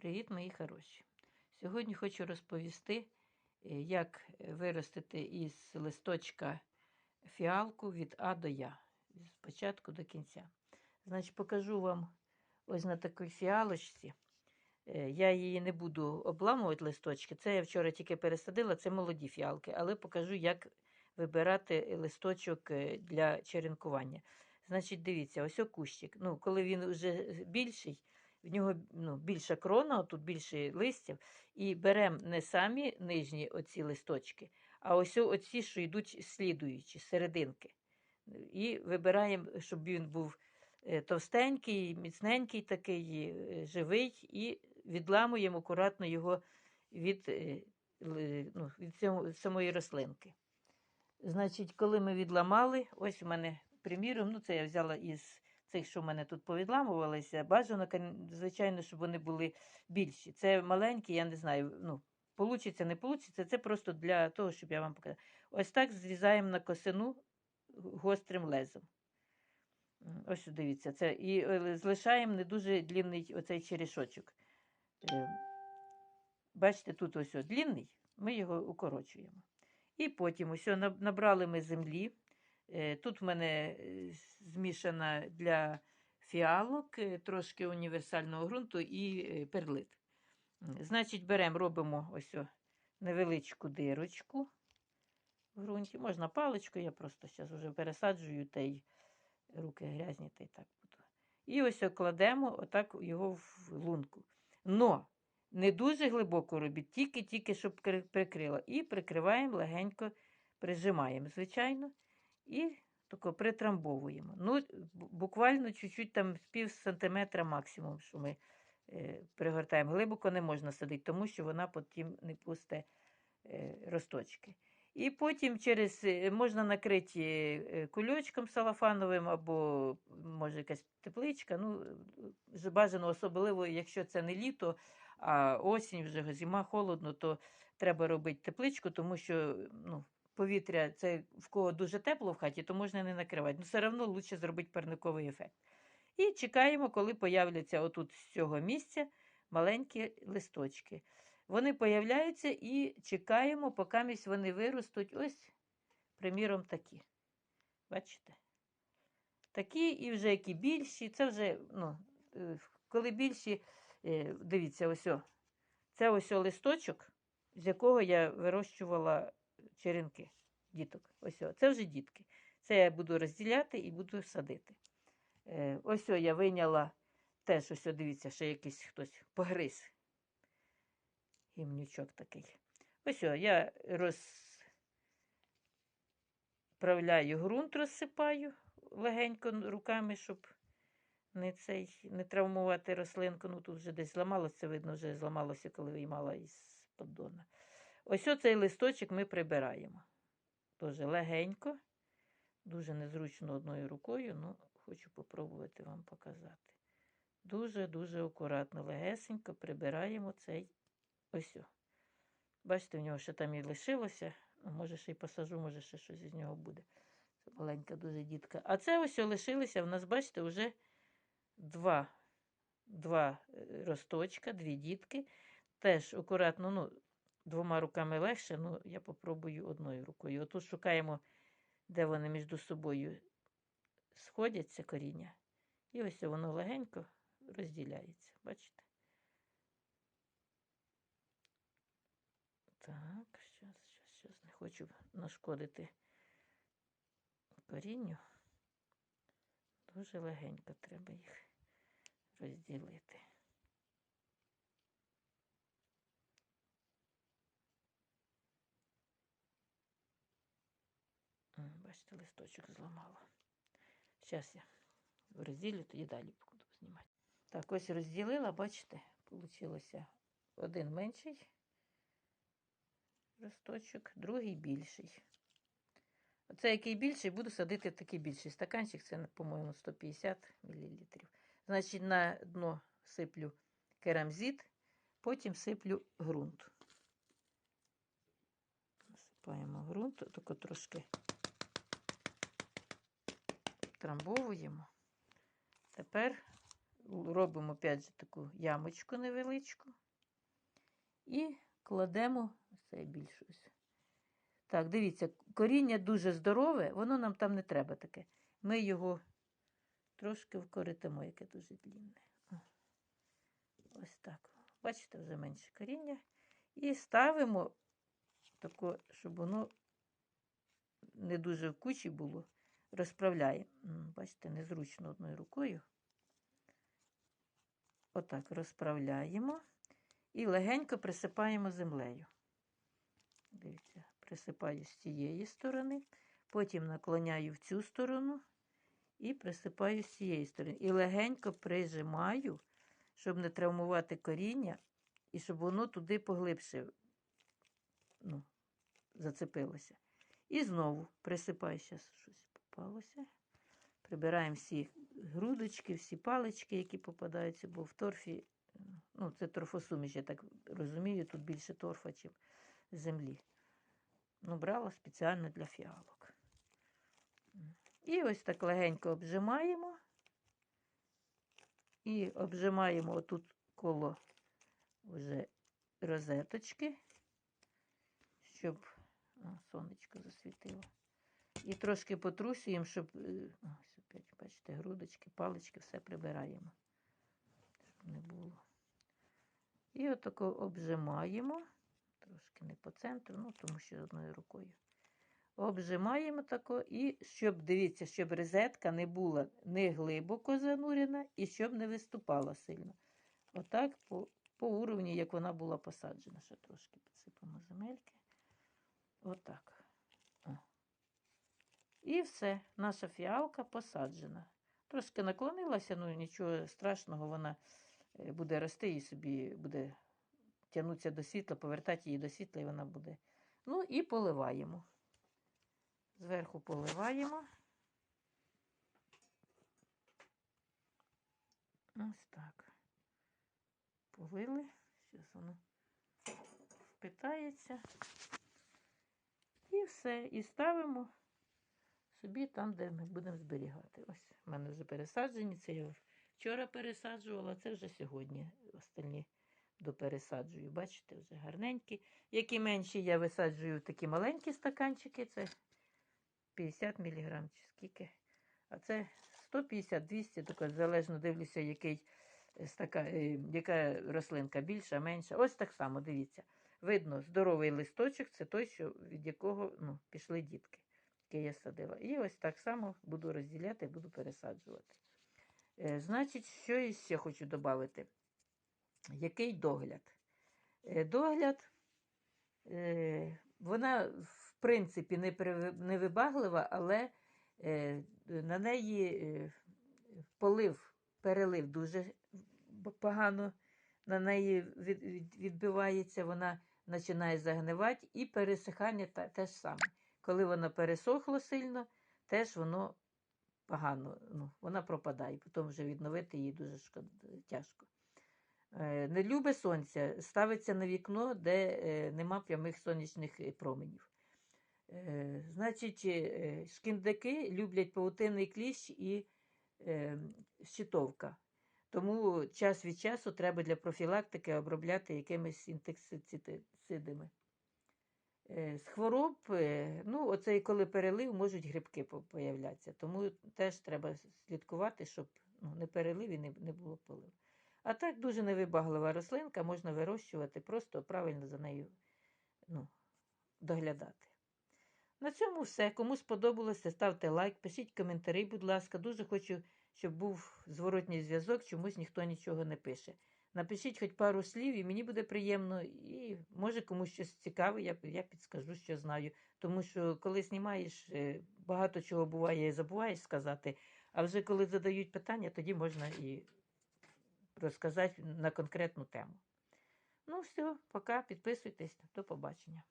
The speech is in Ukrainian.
Привіт, мої хороші! Сьогодні хочу розповісти, е, як виростити із листочка фіалку від А до Я, з початку до кінця. Значить, покажу вам ось на такій фіалочці. Е, Я її не буду обламувати листочки. Це я вчора тільки пересадила, це молоді фіалки, але покажу, як вибирати листочок е, для черенкування. Значить, дивіться, ось о кущик. Ну, коли він вже більший, в нього ну, більша крона, тут більше листів, і беремо не самі нижні оці листочки, а ось оці, що йдуть слідуючі, серединки. І вибираємо, щоб він був е, товстенький, міцненький, такий, е, живий, і відламуємо акуратно його від, е, ну, від цього- самої рослинки. Значить, коли ми відламали, ось у мене приміром, ну це я взяла із цих, що в мене тут повідламувалися. Бажано, звичайно, щоб вони були більші. Це маленькі, я не знаю, ну, получиться, не получиться. Це просто для того, щоб я вам показала. Ось так зрізаємо на косину гострим лезом. Ось дивіться, це і е, залишаємо не дуже длинний оцей черешочок. Е, Бачите, тут ось о, длинний, ми його укорочуємо. І потім ось набрали ми землі. Е, Тут в мене е, змішана для фіалок, е, трошки універсального ґрунту і перлит. Значить, беремо, робимо ось невеличку дирочку в ґрунті. Можна паличкою, я просто зараз вже пересаджую та й руки грязні, та й так буду. І ось кладемо отак його в лунку. Но не дуже глибоко робіть, тільки-тільки, щоб кри- прикрило. І прикриваємо легенько, прижимаємо, звичайно, і тако притрамбовуємо. Ну, буквально чуть-чуть там пів сантиметра максимум, що ми е, пригортаємо. Глибоко не можна садити, тому що вона потім не пусте е, росточки. І потім через е, можна накрити е, кульочком салафановим або може якась тепличка. Ну, е, бажано особливо, якщо це не літо, а осінь, вже зима, холодно, то треба робити тепличку, тому що ну, повітря, це в кого дуже тепло в хаті, то можна не накривати. Ну, все одно краще зробити парниковий ефект. І чекаємо, коли появляться отут з цього місця маленькі листочки. Вони появляються і чекаємо, поки вони виростуть. Ось, приміром, такі. Бачите? Такі і вже які більші. Це вже, ну, е, коли більші, е, дивіться, ось. о. Це ось о листочок, з якого я вирощувала черенки діток. Ось. Це вже дітки. Це я буду розділяти і буду садити. Е, Ось я вийняла теж, ось дивіться, ще якийсь хтось погриз. Гімнючок такий. Ось я розправляю ґрунт, розсипаю легенько руками, щоб не, цей, не травмувати рослинку. Ну тут вже десь зламалося, видно, вже зламалося, коли виймала із поддона. Ось оцей листочок ми прибираємо. Дуже легенько, дуже незручно одною рукою, ну хочу попробувати вам показати. Дуже-дуже акуратно, легесенько прибираємо цей ось. о. Бачите, в нього ще там і лишилося. Може, ще й посажу, може, ще щось із нього буде. Це маленька дуже дітка. А це ось лишилося. В нас, бачите, вже два, два е, росточка, дві дітки. Теж акуратно, ну, двома руками легше, ну, я попробую одною рукою. Отут шукаємо, де вони між собою сходяться коріння. І ось воно легенько розділяється. Бачите? Так, щас, щас, щас. Не хочу нашкодити корінню. Дуже легенько треба їх розділити. Бачите, листочок зламала. Зараз я розділю, тоді далі буду знімати. Так, ось розділила, бачите, получилося один менший росточок, другий більший. Оце який більший, буду садити такий більший стаканчик, це, по-моєму, 150 мл. Значить, на дно сиплю керамзит, потім сиплю ґрунт. Насипаємо ґрунт, тако трошки трамбовуємо. Тепер робимо опять же таку ямочку невеличку і кладемо це більше. ось. Так, дивіться, коріння дуже здорове, воно нам там не треба таке. Ми його трошки вкоритимо, яке дуже длінне. Ось так. Бачите, вже менше коріння. І ставимо тако, щоб воно не дуже в кучі було. Розправляємо. Бачите, незручно одною рукою. Отак розправляємо і легенько присипаємо землею. Дивіться, присипаю з цієї сторони, потім наклоняю в цю сторону і присипаю з цієї сторони. І легенько прижимаю, щоб не травмувати коріння, і щоб воно туди поглибше ну, зацепилося. І знову присипаю, зараз щось попалося. Прибираємо всі грудочки, всі палички, які попадаються, бо в торфі, ну, це торфосуміш, я так розумію, тут більше торфа, ніж землі. Ну, брала спеціально для фіалок. І ось так легенько обжимаємо. І обжимаємо отут коло вже розеточки, щоб О, сонечко засвітило. І трошки потрусюємо, щоб е, ось бачите, грудочки, палички, все прибираємо, щоб не було. І отако обжимаємо, трошки не по центру, ну тому що одною рукою. Обжимаємо тако, і щоб, дивіться, щоб розетка не була не глибоко занурена і щоб не виступала сильно. Отак по, по уровні, як вона була посаджена. Ще трошки підсипемо земельки. Отак. І все, наша фіалка посаджена. Трошки наклонилася, ну нічого страшного, вона е, буде рости і собі буде тягнутися до світла, повертати її до світла, і вона буде. Ну і поливаємо. Зверху поливаємо. Ось так. Полили. Зараз воно впитається. І все. І ставимо собі там, де ми будемо зберігати. Ось в мене вже пересаджені. Це я вчора пересаджувала, це вже сьогодні остальні допересаджую. Бачите, вже гарненькі. Які менші я висаджую в такі маленькі стаканчики. Це 50 мг чи скільки. А це 150-200, тако залежно дивлюся, який е, стака, е, яка рослинка більша, менша. Ось так само, дивіться. Видно, здоровий листочок це той, що, від якого ну, пішли дітки, який я садила. І ось так само буду розділяти, буду пересаджувати. Е, значить, що я ще хочу додати? Який догляд? Е, догляд, е, вона, в принципі, не, вибаглива, але на неї полив, перелив дуже погано на неї від, від, відбивається, вона починає загнивати, і пересихання та, те ж саме. Коли воно пересохло сильно, теж воно погано, ну, вона пропадає, потім вже відновити її дуже тяжко. Е, Не любить сонця, ставиться на вікно, де е, нема прямих сонячних е, променів. Значить, шкіндики люблять паутинний кліщ і щитовка. Тому час від часу треба для профілактики обробляти якимись інсектицидами. Е, З хвороб, е, ну, оцей коли перелив, можуть грибки по- появлятися. Тому теж треба слідкувати, щоб ну, не перелив і не, не було поливу. А так дуже невибаглива рослинка, можна вирощувати, просто правильно за нею ну, доглядати. На цьому все. Кому сподобалося, ставте лайк, пишіть коментарі, будь ласка. Дуже хочу, щоб був зворотній зв'язок, чомусь ніхто нічого не пише. Напишіть хоч пару слів, і мені буде приємно, і може комусь щось цікаве, я, я підскажу, що знаю. Тому що коли знімаєш, е, багато чого буває, і забуваєш сказати, а вже коли задають питання, тоді можна і розказати на конкретну тему. Ну, все, пока, підписуйтесь, до побачення.